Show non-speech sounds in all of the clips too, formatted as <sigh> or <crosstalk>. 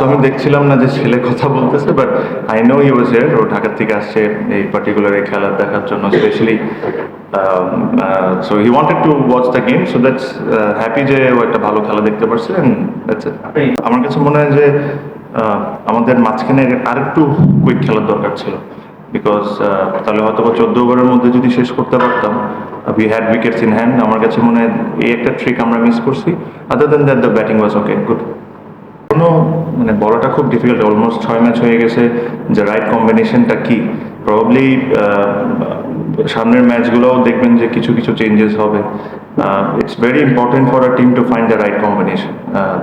তো আমি দেখছিলাম না যে ছেলে কথা বলতেছে but I know you was here ও ঢাকা থেকে আসছে এই পার্টিকুলার এই খেলা দেখার জন্য specially so he wanted to watch the game so that's happy যে ও একটা ভালো খেলা দেখতে পারছে. আমার কাছে মনে হয় যে আহ, আমাদের মাঝখানে আরেকটু কুইক খেলার দরকার ছিল বিকজ তাহলে হয়তো বা চোদ্দ ওভারের মধ্যে যদি শেষ করতে পারতাম we had wickets in hand আমার কাছে মনে হয় এই একটা ট্রিক আমরা মিস করছি other then that the batting was okay good কোনো মানে বলাটা খুব ডিফিকাল্ট অলমোস্ট ছয় ম্যাচ হয়ে গেছে। যে রাইট কম্বিনেশনটা কি? প্রবাবলি সামনের ম্যাচগুলোও দেখবেন যে কিছু কিছু চেঞ্জেস হবে। It's very important for a team to find the right combination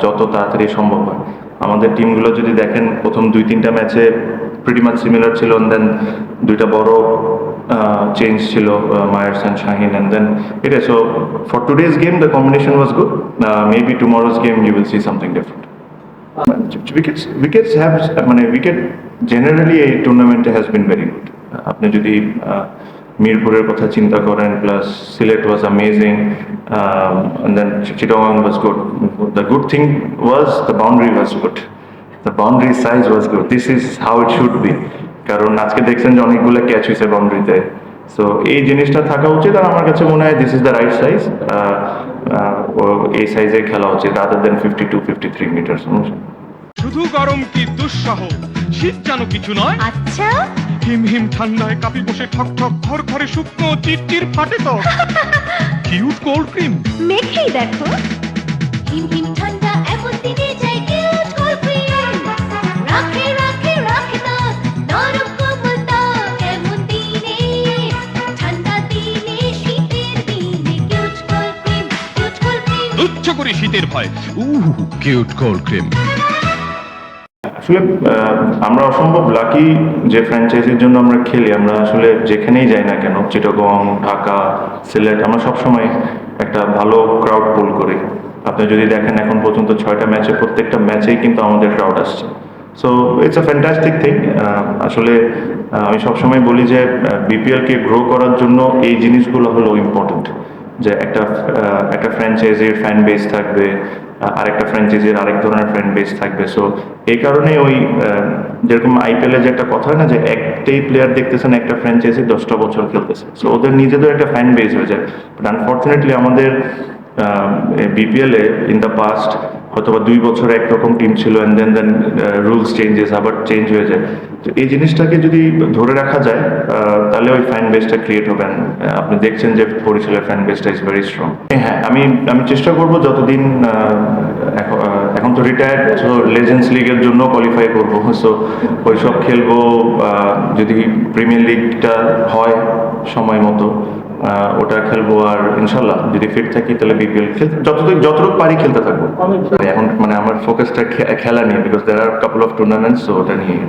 যত তাড়াতাড়ি সম্ভব হয়। আমাদের টিমগুলো যদি দেখেন, প্রথম দুই তিনটা ম্যাচে প্রিটি মাচ সিমিলার ছিল দেন দুইটা বড় চেঞ্জ ছিল Mayers and Shaheen and then এটা so for today's game the combination was good maybe tomorrow's game you will see something different wickets wickets have মানে উইকেট জেনারেলি এই টুর্নামেন্টে হ্যাজ বিন ভেরি গুড আপনি যদি আহ, মিরপুরের কথা চিন্তা করেন plus Sylhet was amazing then Chittagong was good the good thing was the boundary was good the boundary size was good this is how it should be কারণ আজকে দেখছেন যে অনেকগুলো ক্যাচ হয়েছে বাউন্ডারিতে সো এই জিনিসটা থাকা উচিত আর আমার কাছে মনে হয় this is the right size এই সাইজে খেলা উচিত rather then fifty two fifty three metres শুধু গরম কি দুঃসহ? শীত যেন কিছু নয়। আচ্ছা। হিম হিম ঠান্ডায় কাপি বসে ঠক ঠক ঘর ঘরে শুকনো চিরচির ফাটে তো। Cute cold cream. মেখেই দেখো। হিম হিম ঠান্ডা এমন দিনে যাই কিউট কোল্ড ক্রিম। রাখে রাখে রাখে না নরম কোমল ত্বক এমন দিনে। ঠান্ডা দিনে শীতের দিনে cute cold cream cute cold cream. তুচ্ছ করে শীতের ভয়। Uh cute cold cream. আসলে আমরা অসম্ভব লাকি যে ফ্র্যাঞ্চাইজির জন্য আমরা খেলি। আমরা আসলে যেখানেই যাই না কেন, চিটাগং, ঢাকা, সিলেট, আমরা সবসময় একটা ভালো ক্রাউড পুল করি। আপনি যদি দেখেন এখন পর্যন্ত ছয়টা ম্যাচে প্রত্যেকটা ম্যাচেই কিন্তু আমাদের ক্রাউড আসছে। So it's a fantastic thing আসলে আমি সবসময় বলি যে বিপিএলকে গ্রো করার জন্য এই জিনিসগুলো হলো ইম্পর্টেন্ট যে একটা একটা ফ্র্যাঞ্চাইজির ফ্যান বেস থাকবে আরেকটা ফ্র্যাঞ্চাইজির আরেক ধরনের ফ্যান বেস থাকবে। সো এই কারণে ওই যেরকম আইপিএলের যে একটা কথা হয় না, যে একটাই প্লেয়ার দেখতেছেন, একটা ফ্র্যাঞ্চাইজি দশটা বছর খেলতেছে। সো ওদের নিজেদের একটা ফ্যান বেস হয়ে যায়। বাট আনফর্চুনেটলি আমাদের বিপিএলে ইন দ্য পাস্ট হয়তো বা দুই বছর একরকম টিম ছিল and then then rules changes আবার চেঞ্জ হয়ে যায়। তো এই জিনিসটাকে যদি ধরে রাখা যায় তাহলে ওই ফ্যান বেসটা ক্রিয়েট হবে। আপনি দেখছেন যে বরিশালের ফ্যান বেসটা ইজ ভেরি স্ট্রং হ্যাঁ আমি আমি চেষ্টা করব যতদিন এখন তো রিটায়ার্ড সো লেজেন্ডস লিগের জন্য কোয়ালিফাই করব। <laughs> সো ওইসব খেলব যদি প্রিমিয়ার লিগটা হয় সময় মতো। ওটা খেলব আর ইনশাল্লাহ যদি ফিট থাকি তাহলে বিপিএল খেলতে যতটুকু যতটুকু পারি খেলতে থাকব। এখন মানে আমার ফোকাসটা খেলা নিয়ে because there are couple of tournaments ওটা নিয়ে।